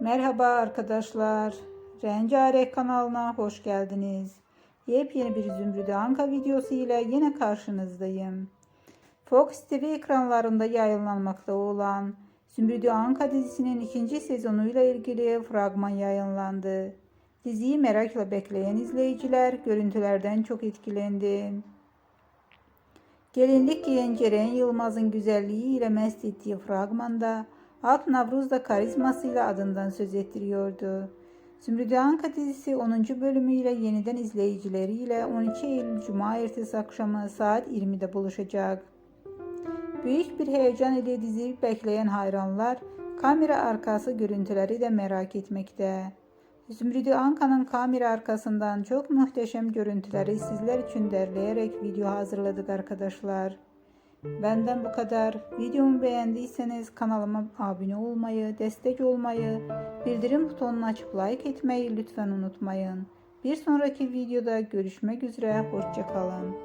Merhaba arkadaşlar. Rencarek kanalına hoş geldiniz. Yepyeni bir Zümrüdü Anka videosu ile yine karşınızdayım. Fox TV ekranlarında yayınlanmakta olan Zümrüdü Anka dizisinin ikinci sezonuyla ilgili fragman yayınlandı. Diziyi merakla bekleyen izleyiciler görüntülerden çok etkilendi. Gelinlik giyen Ceren Yılmaz'ın güzelliğiyle mest ettiği fragmanda Ak Navruz da karizmasıyla adından söz ettiriyordu. Zümrüdü Anka dizisi 10. bölümüyle yeniden izleyicileriyle 12 Eylül Cuma ertesi akşamı saat 20'de buluşacak. Büyük bir heyecan ile diziyi bekleyen hayranlar kamera arkası görüntüleri de merak etmekte. Zümrüdü Anka'nın kamera arkasından çok muhteşem görüntüleri sizler için derleyerek video hazırladık arkadaşlar. Benden bu kadar. Videomu beğendiyseniz kanalıma abone olmayı, destek olmayı, bildirim butonunu açıp like etmeyi lütfen unutmayın. Bir sonraki videoda görüşmek üzere, hoşçakalın.